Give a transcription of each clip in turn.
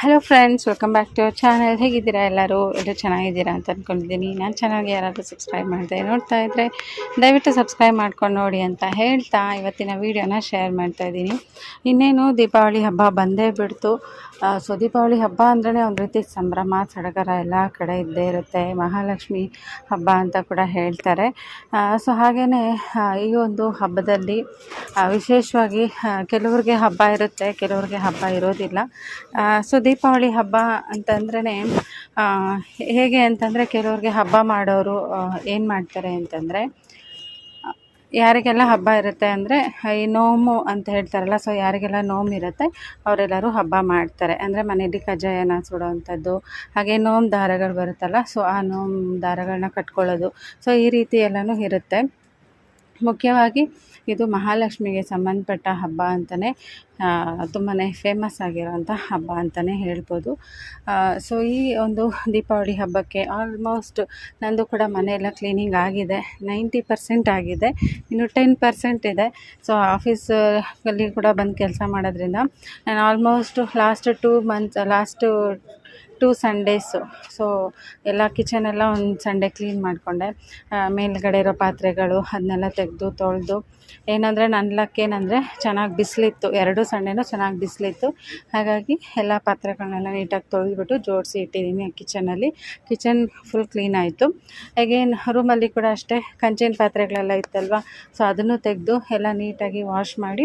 Hello friends welcome back to our channel ಹೇಗಿದ್ದೀರಾ ಎಲ್ಲರೂ? ಎಲ್ಲರೂ ಚೆನ್ನಾಗಿದ್ದೀರಾ ಅಂತ ಅಂದ್ಕೊಂಡಿದ್ದೀನಿ ನಾನು ಚೆನ್ನಾಗಿ ಯಾರಾದರೂ ಸಬ್ಸ್ಕ್ರೈಬ್ ಮಾಡಿದೆ ನೋಡ್ತಾ ಇದ್ದರೆ ದಯವಿಟ್ಟು ಸಬ್ಸ್ಕ್ರೈಬ್ ಮಾಡ್ಕೊಂಡು ನೋಡಿ ಅಂತ ಹೇಳ್ತಾ ಇವತ್ತಿನ ವೀಡಿಯೋನ ಶೇರ್ ಮಾಡ್ತಾ ಇದ್ದೀನಿ. ಇನ್ನೇನು ದೀಪಾವಳಿ ಹಬ್ಬ ಬಂದೇ ಬಿಡ್ತು. ಸೊ ದೀಪಾವಳಿ ಹಬ್ಬ ಅಂದ್ರೆ ಒಂದು ರೀತಿ ಸಂಭ್ರಮ, ಸಡಗರ ಎಲ್ಲ ಕಡೆ ಇದ್ದೇ ಇರುತ್ತೆ. ಮಹಾಲಕ್ಷ್ಮಿ ಹಬ್ಬ ಅಂತ ಕೂಡ ಹೇಳ್ತಾರೆ. ಸೊ ಹಾಗೆಯೇ ಈ ಒಂದು ಹಬ್ಬದಲ್ಲಿ ವಿಶೇಷವಾಗಿ ಕೆಲವ್ರಿಗೆ ಹಬ್ಬ ಇರುತ್ತೆ, ಕೆಲವ್ರಿಗೆ ಹಬ್ಬ ಇರೋದಿಲ್ಲ. ಸೊ ದೀಪಾವಳಿ ಹಬ್ಬ ಅಂತಂದ್ರೇ ಹೇಗೆ ಅಂತಂದರೆ ಕೆಲವ್ರಿಗೆ ಹಬ್ಬ ಮಾಡೋರು ಏನು ಮಾಡ್ತಾರೆ ಅಂತಂದರೆ ಯಾರಿಗೆಲ್ಲ ಹಬ್ಬ ಇರುತ್ತೆ ಅಂದರೆ, ಈ ನೋಮು ಅಂತ ಹೇಳ್ತಾರಲ್ಲ ಸೊ ಯಾರಿಗೆಲ್ಲ ನೋಮ್ ಇರುತ್ತೆ, ಅವರೆಲ್ಲರೂ ಹಬ್ಬ ಮಾಡ್ತಾರೆ. ಅಂದರೆ ಮನೆಯಲ್ಲಿ ಕಜ್ಜಾಯನ ಸುಡೋವಂಥದ್ದು, ಹಾಗೆ ನೋಮ್ ದಾರಗಳು ಬರುತ್ತಲ್ಲ ಸೊ ಆ ನೋಮ್ ದಾರಗಳನ್ನ ಕಟ್ಕೊಳ್ಳೋದು ಸೊ ಈ ರೀತಿ ಎಲ್ಲನೂ ಇರುತ್ತೆ. ಮುಖ್ಯವಾಗಿ ಇದು ಮಹಾಲಕ್ಷ್ಮಿಗೆ ಸಂಬಂಧಪಟ್ಟ ಹಬ್ಬ ಅಂತಲೇ ತುಂಬಾ ಫೇಮಸ್ ಆಗಿರೋಂಥ ಹಬ್ಬ ಅಂತಲೇ ಹೇಳ್ಬೋದು. ಸೊ ಈ ಒಂದು ದೀಪಾವಳಿ ಹಬ್ಬಕ್ಕೆ ಆಲ್ಮೋಸ್ಟ್ ನಂದು ಕೂಡ ಮನೆಯೆಲ್ಲ ಕ್ಲೀನಿಂಗ್ ಆಗಿದೆ ನೈಂಟಿ ಪರ್ಸೆಂಟ್ ಆಗಿದೆ, ಇನ್ನು ಟೆನ್ ಪರ್ಸೆಂಟ್ ಇದೆ. ಸೊ ಆಫೀಸಲ್ಲಿ ಕೂಡ ಬಂದು ಕೆಲಸ ಮಾಡೋದ್ರಿಂದ ನಾನು almost last two months last two Sundays. So, ಎಲ್ಲ ಕಿಚನೆಲ್ಲ ಒಂದು ಸಂಡೇ ಕ್ಲೀನ್ ಮಾಡಿಕೊಂಡೆ. ಮೇಲುಗಡೆ ಇರೋ ಪಾತ್ರೆಗಳು ಅದನ್ನೆಲ್ಲ ತೆಗೆದು, ತೊಳೆದು. ಏನಂದರೆ ನನ್ನ ಲಕ್ ಏನಂದರೆ ಚೆನ್ನಾಗಿ ಬಿಸಿಲಿತ್ತು. ಎರಡೂ ಸಂಡೇನೂ ಚೆನ್ನಾಗಿ ಬಿಸಿಲಿತ್ತು. ಹಾಗಾಗಿ ಎಲ್ಲ ಪಾತ್ರೆಗಳನ್ನೆಲ್ಲ ನೀಟಾಗಿ ತೊಳೆದ್ಬಿಟ್ಟು ಜೋಡಿಸಿ ಇಟ್ಟಿದ್ದೀನಿ ಕಿಚನಲ್ಲಿ. ಕಿಚನ್ ಫುಲ್ ಕ್ಲೀನ್ ಆಯಿತು. ಅಗೇನ್ ರೂಮಲ್ಲಿ ಕೂಡ ಅಷ್ಟೇ ಕಂಚಿನ ಪಾತ್ರೆಗಳೆಲ್ಲ ಇತ್ತಲ್ವ? ಸೊ, ಅದನ್ನು ತೆಗೆದು ಎಲ್ಲ ನೀಟಾಗಿ ವಾಶ್ ಮಾಡಿ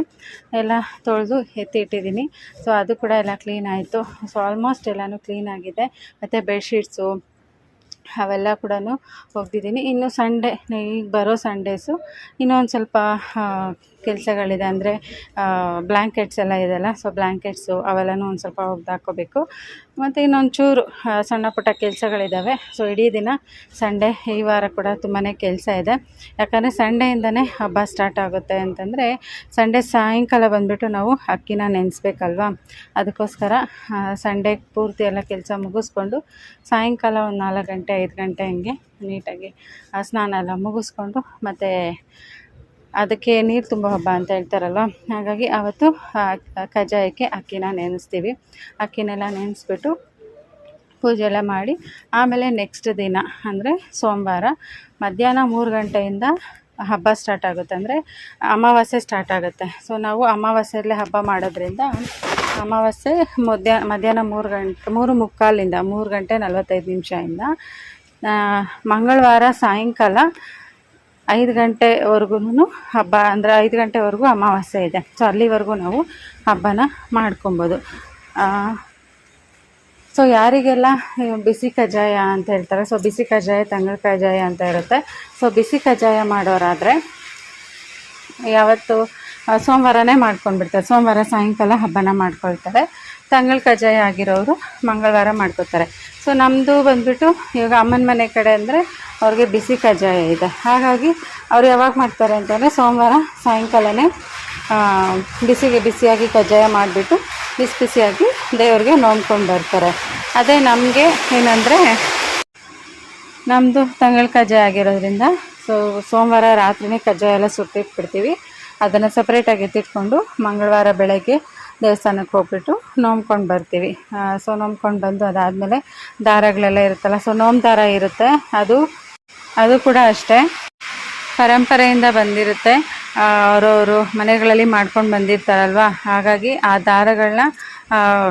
ಎಲ್ಲ ತೊಳೆದು ಎತ್ತಿ ಇಟ್ಟಿದ್ದೀನಿ ಸೊ, ಅದು ಕೂಡ ಎಲ್ಲ ಕ್ಲೀನ್ ಆಯಿತು. ಸೊ ಆಲ್ಮೋಸ್ಟ್ ಎಲ್ಲನೂ ಕ್ಲೀನ್ ಆಗಿದೆ ಮತ್ತು ಬೆಡ್ಶೀಟ್ಸು ಅವೆಲ್ಲ ಕೂಡ ಒಗ್ದಿದ್ದೀನಿ ಇನ್ನು ಸಂಡೇ ಈಗ ಬರೋ ಸಂಡೇಸು ಇನ್ನೊಂದು ಸ್ವಲ್ಪ ಕೆಲಸಗಳಿದೆ ಅಂದರೆ ಬ್ಲ್ಯಾಂಕೆಟ್ಸ್ ಎಲ್ಲ ಇದೆಯಲ್ಲ ಸೊ ಬ್ಲ್ಯಾಂಕೆಟ್ಸು ಅವೆಲ್ಲನೂ ಒಂದು ಸ್ವಲ್ಪ ಒಗ್ದು ಹಾಕೋಬೇಕು ಮತ್ತು ಇನ್ನೊಂಚೂರು ಸಣ್ಣ ಪುಟ್ಟ ಕೆಲಸಗಳಿದ್ದಾವೆ ಸೊ ಇಡೀ ದಿನ ಸಂಡೇ, ಈ ವಾರ ಕೂಡ ತುಂಬಾ ಕೆಲಸ ಇದೆ. ಯಾಕಂದರೆ ಸಂಡೆಯಿಂದನೇ ಹಬ್ಬ ಸ್ಟಾರ್ಟ್ ಆಗುತ್ತೆ ಅಂತಂದರೆ, ಸಂಡೇ ಸಾಯಂಕಾಲ ಬಂದುಬಿಟ್ಟು ನಾವು ಅಕ್ಕಿನ ನೆನೆಸ್ಬೇಕಲ್ವಾ? ಅದಕ್ಕೋಸ್ಕರ ಸಂಡೇ ಪೂರ್ತಿ ಎಲ್ಲ ಕೆಲಸ ಮುಗಿಸ್ಕೊಂಡು ಸಾಯಂಕಾಲ ಒಂದು ನಾಲ್ಕು ಗಂಟೆ, ಐದು ಗಂಟೆ ಹಂಗೆ ನೀಟಾಗಿ ಸ್ನಾನ ಎಲ್ಲ ಮುಗಿಸ್ಕೊಂಡು ಮತ್ತು ಅದಕ್ಕೆ ನೀರು ತುಂಬ ಹಬ್ಬ ಅಂತ ಹೇಳ್ತಾರಲ್ವ ಹಾಗಾಗಿ ಆವತ್ತು ಕಜ್ಜಾಯಕ್ಕೆ ಅಕ್ಕಿನ ನೆನೆಸ್ತೀವಿ. ಅಕ್ಕಿನೆಲ್ಲ ನೆನೆಸ್ಬಿಟ್ಟು ಪೂಜೆ ಎಲ್ಲ ಮಾಡಿ, ಆಮೇಲೆ ನೆಕ್ಸ್ಟ್ ದಿನ, ಅಂದರೆ ಸೋಮವಾರ, ಮಧ್ಯಾಹ್ನ ಮೂರು ಗಂಟೆಯಿಂದ ಹಬ್ಬ ಸ್ಟಾರ್ಟ್ ಆಗುತ್ತೆ. ಅಂದರೆ ಅಮಾವಾಸ್ಯೆ ಸ್ಟಾರ್ಟ್ ಆಗುತ್ತೆ. ಸೊ ನಾವು ಅಮಾವಾಸ್ಯೆಯಲ್ಲೇ ಹಬ್ಬ ಮಾಡೋದ್ರಿಂದ ಅಮಾವಾಸ್ಯೆ ಮಧ್ಯಾಹ್ನ ಮಧ್ಯಾಹ್ನ ಮೂರು ಗಂಟೆ ಮೂರು ಮುಕ್ಕಾಲಿಂದ, ಮೂರು ಗಂಟೆ ನಲ್ವತ್ತೈದು ನಿಮಿಷದಿಂದ ಮಂಗಳವಾರ ಸಾಯಂಕಾಲ ಐದು ಗಂಟೆವರೆಗೂ ಹಬ್ಬ, ಅಂದರೆ ಐದು ಗಂಟೆವರೆಗೂ ಅಮಾವಾಸ್ಯೆ ಇದೆ. ಸೊ ಅಲ್ಲಿವರೆಗೂ ನಾವು ಹಬ್ಬನ ಮಾಡ್ಕೊಬೋದು. ಸೊ ಯಾರಿಗೆಲ್ಲ ಬಿಸಿ ಕಜ್ಜಾಯ ಅಂತ ಹೇಳ್ತಾರೆ ಸೊ ಬಿಸಿ ಕಜ್ಜಾಯ ತಂಗಳ ಕಜ್ಜಾಯ ಅಂತ ಇರುತ್ತೆ. ಸೊ ಬಿಸಿ ಕಜ್ಜಾಯ ಮಾಡೋರಾದರೆ ಯಾವತ್ತು ಸೋಮವಾರನೇ ಮಾಡ್ಕೊಂಡ್ಬಿಡ್ತಾರೆ. ಸೋಮವಾರ ಸಾಯಂಕಾಲ ಹಬ್ಬನ ಮಾಡ್ಕೊಳ್ತಾರೆ. ತಂಗಳ ಕಜ್ಜಾಯ ಆಗಿರೋರು ಮಂಗಳವಾರ ಮಾಡ್ಕೋತಾರೆ. ಸೊ ನಮ್ಮದು ಬಂದುಬಿಟ್ಟು ಇವಾಗ ಅಮ್ಮನ ಮನೆ ಕಡೆ ಅಂದರೆ ಅವ್ರಿಗೆ ಬಿಸಿ ಕಜ್ಜಾಯ ಇದೆ. ಹಾಗಾಗಿ ಅವ್ರು ಯಾವಾಗ ಮಾಡ್ತಾರೆ ಅಂತಂದರೆ ಸೋಮವಾರ ಸಾಯಂಕಾಲನೇ ಬಿಸಿಗೆ ಬಿಸಿಯಾಗಿ ಕಜ್ಜಾಯ ಮಾಡಿಬಿಟ್ಟು ಬಿಸಿ ಬಿಸಿಯಾಗಿ ದೇವ್ರಿಗೆ ನೋಡ್ಕೊಂಡು ಬರ್ತಾರೆ. ಅದೇ ನಮಗೆ ಏನಂದರೆ ನಮ್ಮದು ತಂಗಳ ಕಜ್ಜಾಯ ಆಗಿರೋದ್ರಿಂದ ಸೊ ಸೋಮವಾರ ರಾತ್ರಿನೇ ಕಜ್ಜಾಯ ಎಲ್ಲ ಸುಟ್ಟಿಟ್ಬಿಡ್ತೀವಿ. ಅದನ್ನು ಸಪ್ರೇಟಾಗಿ ಎತ್ತಿಟ್ಕೊಂಡು ಮಂಗಳವಾರ ಬೆಳಗ್ಗೆ ದೇವಸ್ಥಾನಕ್ಕೆ ಹೋಗ್ಬಿಟ್ಟು ನೋಮ್ಕೊಂಡು ಬರ್ತೀವಿ. ಸೊ ನೋಮ್ಕೊಂಡು ಬಂದು ಅದಾದಮೇಲೆ ದಾರಗಳೆಲ್ಲ ಇರುತ್ತಲ್ಲ, ಸೊ ನೋಮ್ ದಾರ ಇರುತ್ತೆ. ಅದು ಅದು ಕೂಡ ಅಷ್ಟೇ. ಪರಂಪರೆಯಿಂದ ಬಂದಿರುತ್ತೆ. ಅವರವರು ಮನೆಗಳಲ್ಲಿ ಮಾಡ್ಕೊಂಡು ಬಂದಿರ್ತಾರಲ್ವ? ಹಾಗಾಗಿ ಆ ದಾರಗಳನ್ನ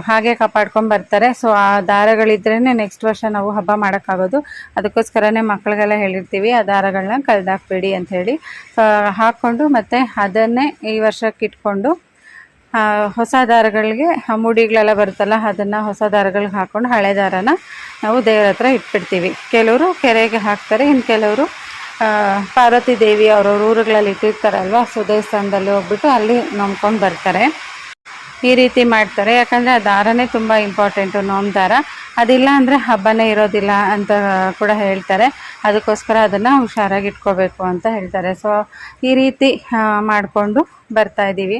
ಹಾಗೆ ಕಾಪಾಡ್ಕೊಂಡು ಬರ್ತಾರೆ. ಸೊ ಆ ದಾರಗಳಿದ್ರೇ ನೆಕ್ಸ್ಟ್ ವರ್ಷ ನಾವು ಹಬ್ಬ ಮಾಡೋಕ್ಕಾಗೋದು. ಅದಕ್ಕೋಸ್ಕರನೇ ಮಕ್ಕಳಿಗೆಲ್ಲ ಹೇಳಿರ್ತೀವಿ, ಆ ದಾರಗಳನ್ನ ಕಳ್ದಾಕ್ಬೇಡಿ ಅಂತ ಹೇಳಿ. ಹಾಕ್ಕೊಂಡು ಮತ್ತು ಅದನ್ನೇ ಈ ವರ್ಷಕ್ಕೆ ಇಟ್ಕೊಂಡು ಹೊಸ ದಾರಗಳಿಗೆ ಮುಡಿಗಳೆಲ್ಲ ಬರುತ್ತಲ್ಲ, ಅದನ್ನು ಹೊಸ ದಾರಗಳಿಗೆ ಹಾಕ್ಕೊಂಡು ಹಳೆ ದಾರನ ನಾವು ದೇವರ ಹತ್ರ ಇಟ್ಬಿಡ್ತೀವಿ. ಕೆಲವರು ಕೆರೆಗೆ ಹಾಕ್ತಾರೆ ಇನ್ನು ಕೆಲವರು ಪಾರ್ವತಿ ದೇವಿ ಅವ್ರವ್ರ ಊರುಗಳಲ್ಲಿ ಇಟ್ಟಿರ್ತಾರಲ್ವ, ಸೊ ದೇವಸ್ಥಾನದಲ್ಲಿ ಹೋಗ್ಬಿಟ್ಟು ಅಲ್ಲಿ ನಂಬ್ಕೊಂಡು ಬರ್ತಾರೆ. ಈ ರೀತಿ ಮಾಡ್ತಾರೆ. ಯಾಕಂದರೆ ಆ ದಾರನೇ ತುಂಬ ಇಂಪಾರ್ಟೆಂಟು ನೋಮ್ ದಾರ. ಅದಿಲ್ಲ ಅಂದರೆ ಹಬ್ಬನೇ ಇರೋದಿಲ್ಲ ಅಂತ ಕೂಡ ಹೇಳ್ತಾರೆ. ಅದಕ್ಕೋಸ್ಕರ ಅದನ್ನು ಹುಷಾರಾಗಿ ಇಟ್ಕೋಬೇಕು ಅಂತ ಹೇಳ್ತಾರೆ. ಸೊ ಈ ರೀತಿ ಮಾಡಿಕೊಂಡು ಬರ್ತಾ ಇದ್ದೀವಿ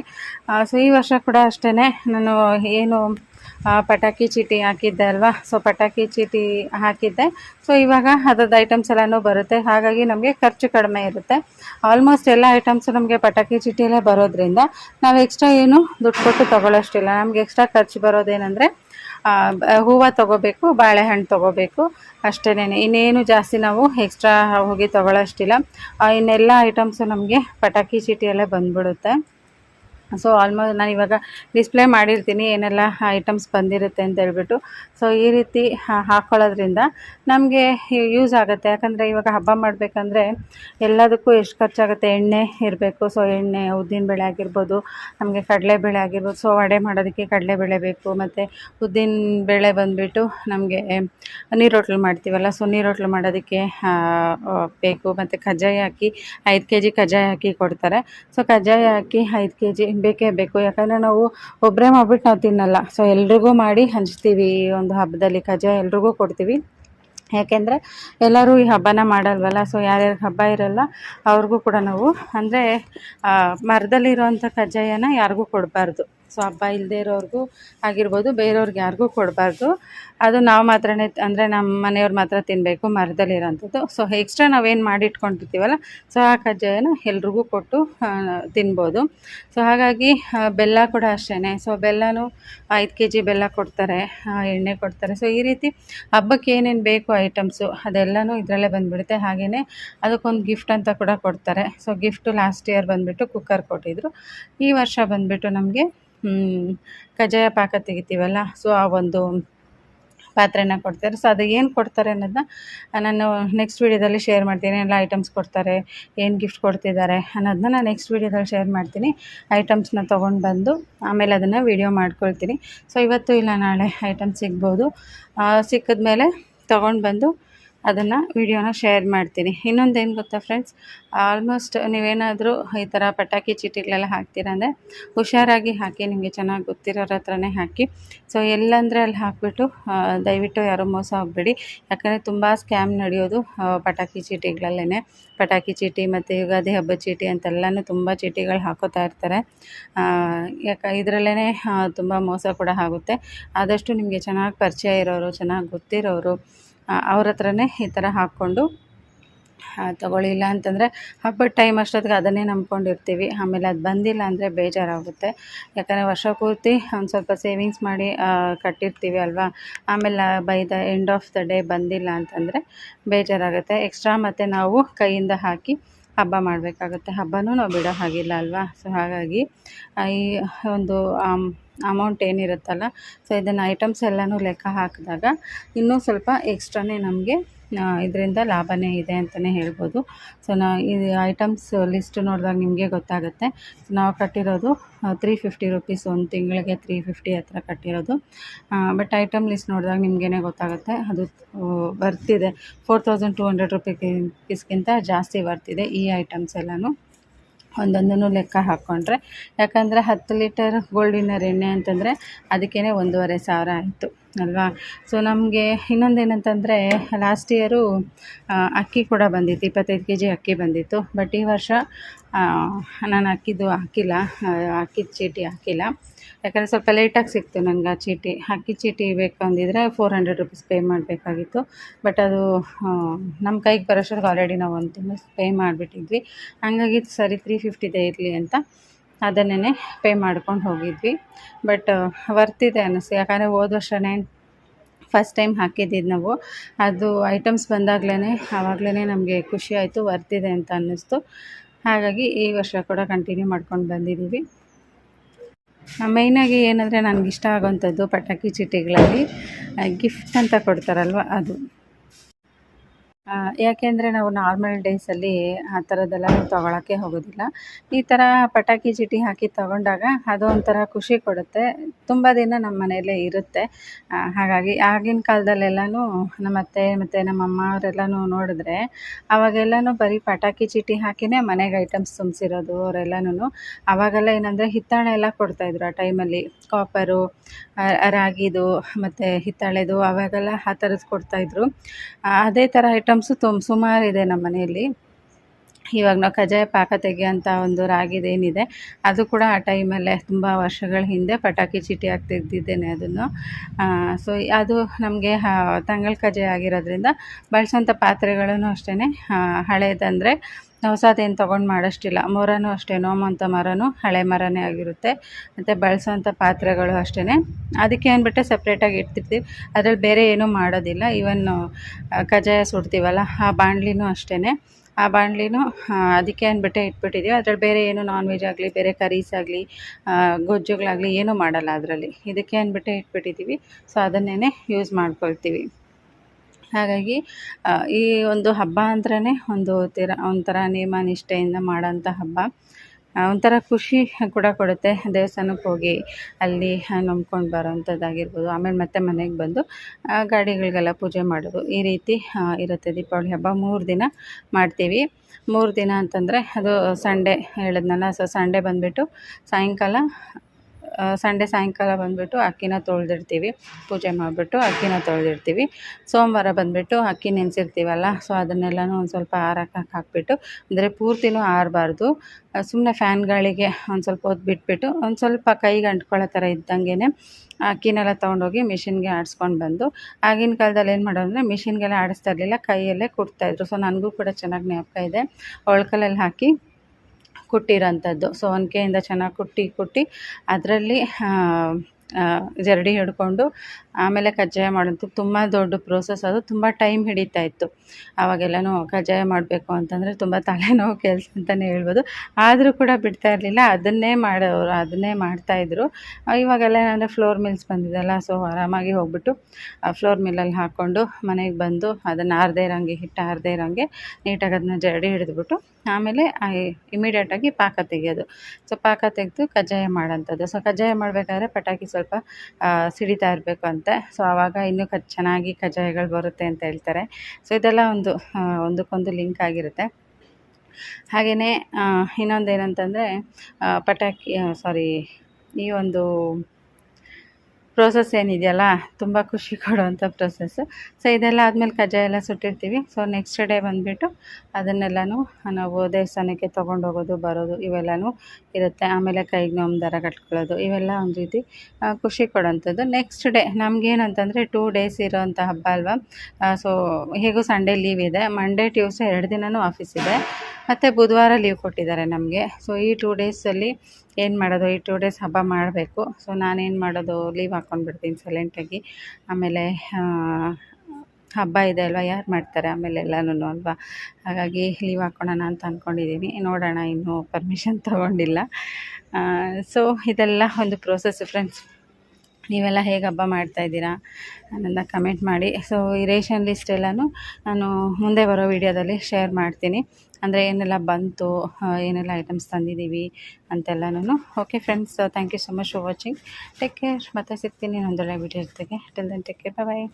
ಸೊ ಈ ವರ್ಷ ಕೂಡ ಅಷ್ಟೇ ನಾನು ಏನು ಪಟಾಕಿ ಚೀಟಿ ಹಾಕಿದ್ದೆ ಅಲ್ವಾ? ಸೊ ಪಟಾಕಿ ಚೀಟಿ ಹಾಕಿದ್ದೆ. ಸೊ ಇವಾಗ ಅದ್ರದ್ದು ಐಟಮ್ಸ್ ಎಲ್ಲನೂ ಬರುತ್ತೆ. ಹಾಗಾಗಿ ನಮಗೆ ಖರ್ಚು ಕಡಿಮೆ ಇರುತ್ತೆ. ಆಲ್ಮೋಸ್ಟ್ ಎಲ್ಲ ಐಟಮ್ಸು ನಮಗೆ ಪಟಾಕಿ ಚೀಟಿಯಲ್ಲೇ ಬರೋದ್ರಿಂದ ನಾವು ಎಕ್ಸ್ಟ್ರಾ ಏನು ದುಡ್ಡು ಕೊಟ್ಟು ತೊಗೊಳ್ಳೋಷ್ಟಿಲ್ಲ ನಮಗೆ ಎಕ್ಸ್ಟ್ರಾ ಖರ್ಚು ಬರೋದೇನೆಂದರೆ ಹೂವು ತೊಗೋಬೇಕು, ಬಾಳೆಹಣ್ಣು ತೊಗೋಬೇಕು. ಅಷ್ಟೇನೆ ಇನ್ನೇನು ಜಾಸ್ತಿ ನಾವು ಎಕ್ಸ್ಟ್ರಾ ಹೋಗಿ ತೊಗೊಳ್ಳೋಷ್ಟಿಲ್ಲ ಇನ್ನೆಲ್ಲ ಐಟಮ್ಸು ನಮಗೆ ಪಟಾಕಿ ಚೀಟಿಯಲ್ಲೇ ಬಂದ್ಬಿಡುತ್ತೆ. ಸೊ ಆಲ್ಮೋಸ್ಟ್ ನಾನು ಇವಾಗ ಡಿಸ್ಪ್ಲೇ ಮಾಡಿರ್ತೀನಿ, ಏನೆಲ್ಲ ಐಟಮ್ಸ್ ಬಂದಿರುತ್ತೆ ಅಂತ ಹೇಳ್ಬಿಟ್ಟು. ಸೊ ಈ ರೀತಿ ಹಾಕ್ಕೊಳ್ಳೋದ್ರಿಂದ ನಮಗೆ ಯೂಸ್ ಆಗುತ್ತೆ. ಯಾಕಂದರೆ ಇವಾಗ ಹಬ್ಬ ಮಾಡಬೇಕಂದ್ರೆ ಎಲ್ಲದಕ್ಕೂ ಎಷ್ಟು ಖರ್ಚಾಗುತ್ತೆ? ಎಣ್ಣೆ ಇರಬೇಕು. ಸೊ ಎಣ್ಣೆ ಉದ್ದಿನಬೇಳೆ ಆಗಿರ್ಬೋದು, ನಮಗೆ ಕಡಲೆಬೇಳೆ ಆಗಿರ್ಬೋದು. ಸೊ ವಡೆ ಮಾಡೋದಕ್ಕೆ ಕಡಲೆಬೇಳೆ ಬೇಕು. ಮತ್ತು ಉದ್ದಿನ ಬೇಳೆ ಬಂದುಬಿಟ್ಟು ನಮಗೆ ನೀರೊಟ್ಲು ಮಾಡ್ತೀವಲ್ಲ ಸೊ ನೀರೊಟ್ಲು ಮಾಡೋದಕ್ಕೆ ಬೇಕು. ಮತ್ತು ಕಜ್ಜಾಯ ಹಾಕಿ ಐದು ಕೆ ಜಿ ಕಜ್ಜಾಯ ಹಾಕಿ ಕೊಡ್ತಾರೆ. ಸೊ ಕಜ್ಜಾಯ ಹಾಕಿ ಐದು ಕೆ ಜಿ ಬೇಕೇ ಬೇಕು. ಯಾಕಂದರೆ ನಾವು ಒಬ್ಬರೇ ಮಾಡ್ಬಿಟ್ಟು ನಾವು ತಿನ್ನಲ್ಲ. ಸೊ ಎಲ್ರಿಗೂ ಮಾಡಿ ಹಂಚ್ತೀವಿ ಈ ಒಂದು ಹಬ್ಬದಲ್ಲಿ. ಕಜ್ಜಾಯ ಎಲ್ರಿಗೂ ಕೊಡ್ತೀವಿ. ಯಾಕೆಂದರೆ ಎಲ್ಲರೂ ಈ ಹಬ್ಬನ ಮಾಡಲ್ವಲ್ಲ? ಸೊ ಯಾರ್ಯಾರು ಹಬ್ಬ ಇರಲ್ಲ, ಅವ್ರಿಗೂ ಕೂಡ ನಾವು, ಅಂದರೆ ಮರದಲ್ಲಿರುವಂಥ ಕಜ್ಜಾಯನ ಯಾರಿಗೂ ಕೊಡಬಾರ್ದು. ಸೊ ಹಬ್ಬ ಇಲ್ಲದೆ ಇರೋರ್ಗೂ ಆಗಿರ್ಬೋದು, ಬೇರೆಯವ್ರಿಗೆ ಯಾರಿಗೂ ಕೊಡಬಾರ್ದು. ಅದು ನಾವು ಮಾತ್ರನೇ ಅಂದರೆ ನಮ್ಮ ಮನೆಯವ್ರು ಮಾತ್ರ ತಿನ್ನಬೇಕು ಮರದಲ್ಲಿರೋಂಥದ್ದು ಸೊ ಎಕ್ಸ್ಟ್ರಾ ನಾವೇನು ಮಾಡಿಟ್ಕೊಂಡಿರ್ತೀವಲ್ಲ, ಸೊ ಆ ಕಜ್ಜಾಯನ ಎಲ್ರಿಗೂ ಕೊಟ್ಟು ತಿನ್ಬೋದು. ಸೊ ಹಾಗಾಗಿ ಬೆಲ್ಲ ಕೂಡ ಅಷ್ಟೇ ಸೊ ಬೆಲ್ಲನೂ ಐದು ಕೆ ಜಿ ಬೆಲ್ಲ ಕೊಡ್ತಾರೆ ಎಣ್ಣೆ ಕೊಡ್ತಾರೆ. ಸೊ ಈ ರೀತಿ ಹಬ್ಬಕ್ಕೆ ಏನೇನು ಬೇಕು ಐಟಮ್ಸು, ಅದೆಲ್ಲನೂ ಇದರಲ್ಲೇ ಬಂದುಬಿಡುತ್ತೆ. ಹಾಗೆಯೇ ಅದಕ್ಕೊಂದು ಗಿಫ್ಟ್ ಅಂತ ಕೂಡ ಕೊಡ್ತಾರೆ. ಸೊ ಗಿಫ್ಟು ಲಾಸ್ಟ್ ಇಯರ್ ಬಂದುಬಿಟ್ಟು ಕುಕ್ಕರ್ ಕೊಟ್ಟಿದ್ರು. ಈ ವರ್ಷ ಬಂದುಬಿಟ್ಟು ನಮಗೆ ಕಜ್ಜಾಯ ಪಾಕ ತೆಗಿತೀವಲ್ಲ ಸೊ ಆ ಒಂದು ಪಾತ್ರೆನ ಕೊಡ್ತಾರೆ. ಸೊ ಅದು ಏನು ಕೊಡ್ತಾರೆ ಅನ್ನೋದನ್ನ ನಾನು ನೆಕ್ಸ್ಟ್ ವೀಡಿಯೋದಲ್ಲಿ ಶೇರ್ ಮಾಡ್ತೀನಿ. ಎಲ್ಲ ಐಟಮ್ಸ್ ಕೊಡ್ತಾರೆ, ಏನು ಗಿಫ್ಟ್ ಕೊಡ್ತಿದ್ದಾರೆ ಅನ್ನೋದನ್ನ ನಾನು ನೆಕ್ಸ್ಟ್ ವೀಡಿಯೋದಲ್ಲಿ ಶೇರ್ ಮಾಡ್ತೀನಿ. ಐಟಮ್ಸ್ನ ತೊಗೊಂಡು ಬಂದು ಆಮೇಲೆ ಅದನ್ನು ವೀಡಿಯೋ ಮಾಡ್ಕೊಳ್ತೀನಿ. ಸೊ ಇವತ್ತು ಇಲ್ಲ, ನಾಳೆ ಐಟಮ್ ಸಿಗ್ಬೋದು. ಸಿಕ್ಕಿದ್ಮೇಲೆ ತೊಗೊಂಡು ಬಂದು ಅದನ್ನು ವಿಡಿಯೋನ ಶೇರ್ ಮಾಡ್ತೀನಿ. ಇನ್ನೊಂದು ಏನು ಗೊತ್ತಾ ಫ್ರೆಂಡ್ಸ್ ಆಲ್ಮೋಸ್ಟ್ ನೀವೇನಾದರೂ ಈ ಥರ ಪಟಾಕಿ ಚೀಟಿಗಳೆಲ್ಲ ಹಾಕ್ತೀರ ಅಂದರೆ ಹುಷಾರಾಗಿ ಹಾಕಿ, ನಿಮಗೆ ಚೆನ್ನಾಗಿ ಗೊತ್ತಿರೋರ ಹತ್ರನೇ ಹಾಕಿ. ಸೊ ಎಲ್ಲಂದರೆ ಅಲ್ಲಿ ಹಾಕಿಬಿಟ್ಟು ದಯವಿಟ್ಟು ಯಾರೂ ಮೋಸ ಹೋಗಬೇಡಿ. ಯಾಕಂದರೆ ತುಂಬ ಸ್ಕ್ಯಾಮ್ ನಡೆಯೋದು ಪಟಾಕಿ ಚೀಟಿಗಳಲ್ಲೇ ಪಟಾಕಿ ಚೀಟಿ ಮತ್ತು ಯುಗಾದಿ ಹಬ್ಬದ ಚೀಟಿ ಅಂತೆಲ್ಲನೂ ತುಂಬ ಚೀಟಿಗಳು ಹಾಕೋತಾ ಇರ್ತಾರೆ. ಯಾಕೆ ಇದರಲ್ಲೇ ತುಂಬ ಮೋಸ ಕೂಡ ಆಗುತ್ತೆ. ಆದಷ್ಟು ನಿಮಗೆ ಚೆನ್ನಾಗಿ ಪರಿಚಯ ಇರೋರು, ಚೆನ್ನಾಗಿ ಗೊತ್ತಿರೋರು ಅವ್ರ ಹತ್ರನೇ ಈ ಥರ ಹಾಕ್ಕೊಂಡು ತಗೊಳ್ಳಿಲ್ಲ ಅಂತಂದರೆ ಹಬ್ಬದ ಟೈಮ್ ಅಷ್ಟೊತ್ತಿಗೆ ಅದನ್ನೇ ನಂಬ್ಕೊಂಡಿರ್ತೀವಿ. ಆಮೇಲೆ ಅದು ಬಂದಿಲ್ಲ ಅಂದರೆ ಬೇಜಾರಾಗುತ್ತೆ. ಯಾಕಂದರೆ ವರ್ಷ ಪೂರ್ತಿ ಒಂದು ಸ್ವಲ್ಪ ಸೇವಿಂಗ್ಸ್ ಮಾಡಿ ಕಟ್ಟಿರ್ತೀವಿ ಅಲ್ವಾ? ಆಮೇಲೆ by the end of the day ಬಂದಿಲ್ಲ ಅಂತಂದರೆ ಬೇಜಾರಾಗುತ್ತೆ. ಎಕ್ಸ್ಟ್ರಾ ಮತ್ತು ನಾವು ಕೈಯಿಂದ ಹಾಕಿ ಹಬ್ಬ ಮಾಡಬೇಕಾಗುತ್ತೆ. ಹಬ್ಬನೂ ನಾವು ಬಿಡೋ ಹಾಗಿಲ್ಲ ಅಲ್ವಾ? ಸೊ ಹಾಗಾಗಿ ಈ ಒಂದು ಅಮೌಂಟ್ ಏನಿರುತ್ತಲ್ಲ ಸೊ ಇದನ್ನು ಐಟಮ್ಸ್ ಎಲ್ಲನೂ ಲೆಕ್ಕ ಹಾಕಿದಾಗ, ಇನ್ನೂ ಸ್ವಲ್ಪ ಎಕ್ಸ್ಟ್ರಾನೇ ನಮಗೆ ಇದರಿಂದ ಲಾಭನೇ ಇದೆ ಅಂತಲೇ ಹೇಳ್ಬೋದು. ಸೊ ನಾ, ಈ ಐಟಮ್ಸ್ ಲಿಸ್ಟ್ ನೋಡಿದಾಗ ನಿಮಗೆ ಗೊತ್ತಾಗುತ್ತೆ. ನಾವು ಕಟ್ಟಿರೋದು ತ್ರೀ ಫಿಫ್ಟಿ ರುಪೀಸ್ ಒಂದು ತಿಂಗಳಿಗೆ ತ್ರೀ ಫಿಫ್ಟಿ ಹತ್ರ ಕಟ್ಟಿರೋದು. ಬಟ್ ಐಟಮ್ ಲಿಸ್ಟ್ ನೋಡಿದಾಗ ನಿಮಗೇ ಗೊತ್ತಾಗುತ್ತೆ. ಅದು ಬರ್ತಿದೆ. ಫೋರ್ ತೌಸಂಡ್ ಟು ಹಂಡ್ರೆಡ್ ರುಪೀಸ್ಗಿಂತ ಜಾಸ್ತಿ ಬರ್ತಿದೆ ಈ ಐಟಮ್ಸ್ ಎಲ್ಲನೂ. ಒಂದೊಂದನ್ನು ಲೆಕ್ಕ ಹಾಕ್ಕೊಂಡ್ರೆ ಯಾಕಂದರೆ ಹತ್ತು ಲೀಟರ್ ಗೋಲ್ಡಿನರ್ ಎಣ್ಣೆ ಅಂತಂದರೆ ಅದಕ್ಕೇ ಒಂದೂವರೆ ಸಾವಿರ ಆಯಿತು, ಅಲ್ವಾ? ಸೊ ನಮಗೆ ಇನ್ನೊಂದೇನಂತಂದರೆ ಲಾಸ್ಟ್ ಇಯರು ಅಕ್ಕಿ ಕೂಡ ಬಂದಿತ್ತು, ಇಪ್ಪತ್ತೈದು ಕೆ ಜಿ ಅಕ್ಕಿ ಬಂದಿತ್ತು. ಬಟ್ ಈ ವರ್ಷ ನಾನು ಅಕ್ಕಿದು ಹಾಕಿಲ್ಲ ಅಕ್ಕಿದ ಚೀಟಿ ಹಾಕಿಲ್ಲ. ಯಾಕಂದರೆ ಸ್ವಲ್ಪ ಲೇಟಾಗಿ ಸಿಕ್ತು ನನಗೆ ಆ ಚೀಟಿ. ಅಕ್ಕಿ ಚೀಟಿ ಬೇಕು ಅಂದಿದ್ರೆ ಫೋರ್ ಹಂಡ್ರೆಡ್ ರುಪೀಸ್ ಪೇ ಮಾಡಬೇಕಾಗಿತ್ತು. ಬಟ್ ಅದು ನಮ್ಮ ಕೈಗೆ ಬರೋಷ್ಟೊತ್ತಿಗೆ ಆಲ್ರೆಡಿ ನಾವು ಒಂದು ತಿಂಗಳು ಪೇ ಮಾಡಿಬಿಟ್ಟಿದ್ವಿ. ಹಾಗಾಗಿ ಸರಿ ತ್ರೀ ಫಿಫ್ಟಿದೆ ಇರಲಿ ಅಂತ ಅದನ್ನೇ ಪೇ ಮಾಡ್ಕೊಂಡು ಹೋಗಿದ್ವಿ. ಬಟ್ ವರ್ತಿದೆ ಅನ್ನಿಸ್ತು ಯಾಕಂದರೆ ಹೋದ ವರ್ಷನೇ ಫಸ್ಟ್ ಟೈಮ್ ಹಾಕಿದ್ದಿದ್ದು ನಾವು. ಅದು ಐಟಮ್ಸ್ ಬಂದಾಗಲೇ ಆವಾಗಲೇ ನಮಗೆ ಖುಷಿ ಆಯಿತು, ವರ್ತಿದೆ ಅಂತ ಅನ್ನಿಸ್ತು. ಹಾಗಾಗಿ ಈ ವರ್ಷ ಕೂಡ ಕಂಟಿನ್ಯೂ ಮಾಡ್ಕೊಂಡು ಬಂದಿದ್ದೀವಿ. ಮೈನಾಗಿ ಏನಂದರೆ ನನಗಿಷ್ಟ ಆಗೋವಂಥದ್ದು ಪಟಾಕಿ ಚೀಟಿಗಳಲ್ಲಿ ಗಿಫ್ಟ್ ಅಂತ ಕೊಡ್ತಾರಲ್ವ ಅದು. ಯಾಕೆಂದರೆ ನಾವು ನಾರ್ಮಲ್ ಡೇಸಲ್ಲಿ ಆ ಥರದ್ದೆಲ್ಲ ತೊಗೊಳಕ್ಕೆ ಹೋಗೋದಿಲ್ಲ. ಈ ಥರ ಪಟಾಕಿ ಚೀಟಿ ಹಾಕಿ ತಗೊಂಡಾಗ ಅದು ಒಂಥರ ಖುಷಿ ಕೊಡುತ್ತೆ. ತುಂಬ ದಿನ ನಮ್ಮ ಮನೆಯಲ್ಲೇ ಇರುತ್ತೆ. ಹಾಗಾಗಿ ಆಗಿನ ಕಾಲದಲ್ಲೆಲ್ಲನೂ ನಮ್ಮ ಅತ್ತೆ ಮತ್ತು ನಮ್ಮ ಅಮ್ಮ ಅವರೆಲ್ಲನೂ ನೋಡಿದ್ರೆ ಅವಾಗೆಲ್ಲನೂ ಬರೀ ಪಟಾಕಿ ಚೀಟಿ ಹಾಕಿನೇ ಮನೆಗೆ ಐಟಮ್ಸ್ ತುಂಬಿಸಿರೋದು ಅವರೆಲ್ಲನೂ ಅವಾಗೆಲ್ಲ ಏನಂದರೆ ಹಿತ್ತಾಳೆ ಎಲ್ಲ ಕೊಡ್ತಾಯಿದ್ರು ಆ ಟೈಮಲ್ಲಿ ಕಾಪರು ರಾಗಿದು ಮತ್ತು ಹಿತ್ತಾಳೆದು ಅವಾಗೆಲ್ಲ ಆ ಥರದ್ದು ಕೊಡ್ತಾಯಿದ್ರು. ಅದೇ ಥರ ಐಟಮ್ಸು ತುಂಬ ಸುಮಾರಿದೆ ನಮ್ಮ ಮನೆಯಲ್ಲಿ ಇವಾಗ ನಾವು ಕಜ್ಜಾಯ ಪಾಕ ತೆಗೆಯೋಂಥ ಒಂದು ರಾಗಿದೇನಿದೆ ಅದು ಕೂಡ ಆ ಟೈಮಲ್ಲೇ ತುಂಬ ವರ್ಷಗಳ ಹಿಂದೆ ಪಟಾಕಿ ಚೀಟಿ ತೆಗೆದಿದ್ದೇನೆ ಅದನ್ನು. ಸೊ ಅದು ನಮಗೆ ತಂಗಳ ಕಜ್ಜಾಯ ಆಗಿರೋದ್ರಿಂದ ಬಳಸೋಂಥ ಪಾತ್ರೆಗಳನ್ನು ಅಷ್ಟೇ ಹಳೇದಂದರೆ ಹೊಸದೇನು ತೊಗೊಂಡು ಮಾಡೋಷ್ಟಿಲ್ಲ. ಮೊರನೂ ಅಷ್ಟೇ ನೋಮಂಥ ಮರನೂ ಹಳೆ ಮರನೇ ಆಗಿರುತ್ತೆ. ಮತ್ತು ಬಳಸೋವಂಥ ಪಾತ್ರೆಗಳು ಅಷ್ಟೇ ಅದಕ್ಕೆ ಅಂದ್ಬಿಟ್ಟು ಸಪ್ರೇಟಾಗಿ ಇಡ್ತಿರ್ತೀವಿ. ಅದರಲ್ಲಿ ಬೇರೆ ಏನೂ ಮಾಡೋದಿಲ್ಲ. ಈವನ್ನು ಕಜ್ಜಾಯ ಸುಡ್ತೀವಲ್ಲ, ಆ ಬಾಣಲಿನೂ ಅಷ್ಟೇ ಆ ಬಾಣಲಿನೂ ಅದಕ್ಕೆ ಅಂದ್ಬಿಟ್ಟೆ ಇಟ್ಬಿಟ್ಟಿದ್ದೀವಿ ಅದ್ರಲ್ಲಿ ಬೇರೆ ಏನು ನಾನ್ ವೆಜ್ ಆಗಲಿ, ಬೇರೆ ಕರೀಸ್ ಆಗಲಿ ಗೊಜ್ಜುಗಳಾಗಲಿ ಏನೂ ಮಾಡಲ್ಲ ಅದರಲ್ಲಿ. ಇದಕ್ಕೆ ಅಂದ್ಬಿಟ್ಟೆ ಇಟ್ಬಿಟ್ಟಿದ್ದೀವಿ. ಸೊ ಅದನ್ನೇ ಯೂಸ್ ಮಾಡ್ಕೊಳ್ತೀವಿ. ಹಾಗಾಗಿ ಈ ಒಂದು ಹಬ್ಬ ಅಂದ್ರೇ ಒಂದು ತೀರ, ಒಂಥರ ನಿಯಮ ನಿಷ್ಠೆಯಿಂದ ಮಾಡೋಂಥ ಹಬ್ಬ. ಒಂಥರ ಖುಷಿ ಕೂಡ ಕೊಡುತ್ತೆ ದೇವಸ್ಥಾನಕ್ಕೆ ಹೋಗಿ ಅಲ್ಲಿ ನಂಬ್ಕೊಂಡು ಬರೋವಂಥದ್ದಾಗಿರ್ಬೋದು ಆಮೇಲೆ ಮತ್ತೆ ಮನೆಗೆ ಬಂದು ಗಾಡಿಗಳಿಗೆಲ್ಲ ಪೂಜೆ ಮಾಡೋದು ಈ ರೀತಿ ಇರುತ್ತೆ. ದೀಪಾವಳಿ ಹಬ್ಬ ಮೂರು ದಿನ ಮಾಡ್ತೀವಿ. ಮೂರು ದಿನ ಅಂತಂದರೆ ಅದು ಸಂಡೇ ಹೇಳಿದ್ನಲ್ಲ, ಸೊ ಸಂಡೇ ಬಂದುಬಿಟ್ಟು ಸಾಯಂಕಾಲ ಸಂಡೇ ಸಾಯಂಕಾಲ ಬಂದುಬಿಟ್ಟು ಅಕ್ಕಿನ ತೊಳೆದಿರ್ತೀವಿ ಪೂಜೆ ಮಾಡಿಬಿಟ್ಟು ಅಕ್ಕಿನ ತೊಳೆದಿರ್ತೀವಿ ಸೋಮವಾರ ಬಂದುಬಿಟ್ಟು ಅಕ್ಕಿ ನೆನೆಸಿರ್ತೀವಲ್ಲ, ಸೊ ಅದನ್ನೆಲ್ಲನೂ ಒಂದು ಸ್ವಲ್ಪ ಆರಕ್ಕೆ ಹಾಕಿಬಿಟ್ಟು, ಅಂದರೆ ಪೂರ್ತಿನೂ ಆರಬಾರ್ದು. ಸುಮ್ಮನೆ ಫ್ಯಾನ್ಗಳಿಗೆ ಒಂದು ಸ್ವಲ್ಪ ಹೊತ್ತು ಬಿಟ್ಬಿಟ್ಟು, ಒಂದು ಸ್ವಲ್ಪ ಕೈಗೆ ಅಂಟ್ಕೊಳ್ಳೋ ಥರ ಇದ್ದಂಗೆ ಅಕ್ಕಿನೆಲ್ಲ ತೊಗೊಂಡೋಗಿ ಮಿಷಿನ್ಗೆ ಆಡಿಸ್ಕೊಂಡು ಬಂದು, ಆಗಿನ ಕಾಲದಲ್ಲಿ ಏನು ಮಾಡೋದು ಅಂದರೆ ಮಿಷಿನ್ಗೆಲ್ಲ ಆಡಿಸ್ತಾ ಇರಲಿಲ್ಲ, ಕೈಯಲ್ಲೇ ಕೊಡ್ತಾಯಿದ್ರು ಸೊ ನನಗೂ ಕೂಡ ಚೆನ್ನಾಗಿ ಜ್ಞಾಪಕ ಇದೆ. ಒಳ್ಕಲಲ್ಲಿ ಹಾಕಿ ಕುಟ್ಟಿರೋಂಥದ್ದು. ಸೊ ಚೆನ್ನಾಗಿ ಕುಟ್ಟಿ ಕುಟ್ಟಿ ಅದರಲ್ಲಿ ಜರಡಿ ಹಿಡ್ಕೊಂಡು ಆಮೇಲೆ ಕಜ್ಜಾಯ ಮಾಡೋದು ತುಂಬ ದೊಡ್ಡ ಪ್ರೋಸೆಸ್ ಅದು ತುಂಬ ಟೈಮ್ ಹಿಡಿತಾ ಇತ್ತು. ಆವಾಗೆಲ್ಲನೂ ಕಜ್ಜಾಯ ಮಾಡಬೇಕು ಅಂತಂದರೆ ತುಂಬ ತಲೆನೋವು ಕೆಲಸ ಅಂತಲೇ ಹೇಳ್ಬೋದು. ಆದರೂ ಕೂಡ ಬಿಡ್ತಾ ಇರಲಿಲ್ಲ. ಅದನ್ನೇ ಮಾಡೋರು, ಅದನ್ನೇ ಮಾಡ್ತಾಯಿದ್ರು ಇವಾಗೆಲ್ಲ ಏನಂದರೆ ಫ್ಲೋರ್ ಮಿಲ್ಸ್ ಬಂದಿದೆಯಲ್ಲ ಸೊ ಆರಾಮಾಗಿ ಹೋಗ್ಬಿಟ್ಟು ಫ್ಲೋರ್ ಮಿಲ್ಲಲ್ಲಿ ಹಾಕ್ಕೊಂಡು ಮನೆಗೆ ಬಂದು ಅದನ್ನು ಆರದೇ ಇರೋಂಗೆ, ಹಿಟ್ಟು ಆರದೇ ಇರೋಂಗೆ ನೀಟಾಗಿ ಅದನ್ನ ಜಡಿ ಹಿಡಿದ್ಬಿಟ್ಟು, ಆಮೇಲೆ ಇಮಿಡಿಯೇಟಾಗಿ ಪಾಕ ತೆಗೆಯೋದು. ಸೊ ಪಾಕ ತೆಗೆದು ಕಜ್ಜಾಯ ಮಾಡೋಂಥದ್ದು. ಸೊ ಕಜ್ಜಾಯ ಮಾಡಬೇಕಾದ್ರೆ ಪಟಾಕಿ ಸ್ವಲ್ಪ ಸಿಡಿತಾ ಇರಬೇಕು ಅಂತೆ ಸೊ ಆವಾಗ ಇನ್ನೂ ಕ, ಚೆನ್ನಾಗಿ ಕಜ್ಜಾಯಗಳು ಬರುತ್ತೆ ಅಂತ ಹೇಳ್ತಾರೆ. ಸೊ ಇದೆಲ್ಲ ಒಂದು ಒಂದಕ್ಕೊಂದು ಲಿಂಕ್ ಆಗಿರುತ್ತೆ. ಹಾಗೆಯೇ ಇನ್ನೊಂದು ಏನಂತಂದರೆ ಪಟಾಕಿ ಸಾರಿ ಈ ಒಂದು ಪ್ರೋಸೆಸ್ ಏನಿದೆಯಲ್ಲ, ತುಂಬ ಖುಷಿ ಕೊಡುವಂಥ ಪ್ರೋಸೆಸ್ಸು ಸೊ ಇದೆಲ್ಲ ಆದಮೇಲೆ ಕಜ್ಜಾಯ ಎಲ್ಲ ಸುಟ್ಟಿರ್ತೀವಿ. ಸೊ ನೆಕ್ಸ್ಟ್ ಡೇ ಬಂದುಬಿಟ್ಟು ಅದನ್ನೆಲ್ಲನೂ ನಾವು ದೇವಸ್ಥಾನಕ್ಕೆ ತೊಗೊಂಡು ಹೋಗೋದು, ಬರೋದು ಇವೆಲ್ಲವೂ ಇರುತ್ತೆ. ಆಮೇಲೆ ಕೈಗೆ ನಮ್ಮ ದರ ಕಟ್ಕೊಳ್ಳೋದು, ಇವೆಲ್ಲ ಒಂದು ರೀತಿ ಖುಷಿ ಕೊಡೋಂಥದ್ದು ನೆಕ್ಸ್ಟ್ ಡೇ ನಮಗೇನಂತಂದರೆ ಟೂ ಡೇಸ್ ಇರೋವಂಥ ಹಬ್ಬ ಅಲ್ವಾ? ಸೊ ಹೇಗೂ ಸಂಡೇ ಲೀವ್ ಇದೆ. ಮಂಡೇ ಟ್ಯೂಸ್ಡೇ ಎರಡು ದಿನವೂ ಆಫೀಸ್ ಇದೆ. ಮತ್ತು ಬುಧವಾರ ಲೀವ್ ಕೊಟ್ಟಿದ್ದಾರೆ ನಮಗೆ. ಸೊ ಈ ಟೂ ಡೇಸಲ್ಲಿ ಏನು ಮಾಡೋದು? ಈ ಟೂ ಡೇಸ್ ಹಬ್ಬ ಮಾಡಬೇಕು. ಸೊ ನಾನೇನು ಮಾಡೋದು? ಲೀವ್ ಹಾಕ್ಕೊಂಡ್ಬಿಡ್ತೀನಿ ಸೈಲೆಂಟಾಗಿ ಆಮೇಲೆ ಹಬ್ಬ ಇದೆ ಅಲ್ವಾ? ಯಾರು ಮಾಡ್ತಾರೆ? ಆಮೇಲೆ ಎಲ್ಲನೂ ಅಲ್ವಾ? ಹಾಗಾಗಿ ಲೀವ್ ಹಾಕ್ಕೊಳ್ಳೋಣ ಅಂತ ಅಂದ್ಕೊಂಡಿದ್ದೀನಿ ನೋಡೋಣ, ಇನ್ನೂ ಪರ್ಮಿಷನ್ ತೊಗೊಂಡಿಲ್ಲ. ಸೊ ಇದೆಲ್ಲ ಒಂದು ಪ್ರೋಸೆಸ್ ಫ್ರೆಂಡ್ಸ್ ನೀವೆಲ್ಲ ಹೇಗೆ ಹಬ್ಬ ಮಾಡ್ತಾಯಿದ್ದೀರಾ ನನ್ನ ಕಮೆಂಟ್ ಮಾಡಿ. ಸೊ ಈ ರೇಷನ್ ಲಿಸ್ಟ್ ಎಲ್ಲನೂ ನಾನು ಮುಂದೆ ಬರೋ ವಿಡಿಯೋದಲ್ಲಿ ಶೇರ್ ಮಾಡ್ತೀನಿ. ಅಂದರೆ ಏನೆಲ್ಲ ಬಂತು ಏನೆಲ್ಲ ಐಟಮ್ಸ್ ತಂದಿದ್ದೀವಿ ಅಂತೆಲ್ಲನೂ okay friends thank you so much for watching take care ಮತ್ತೆ ಸಿಗ್ತೀನಿ ಒಂದೊಳ್ಳೆ ವೀಡಿಯೋ ಜೊತೆಗೆ. Till then take care bye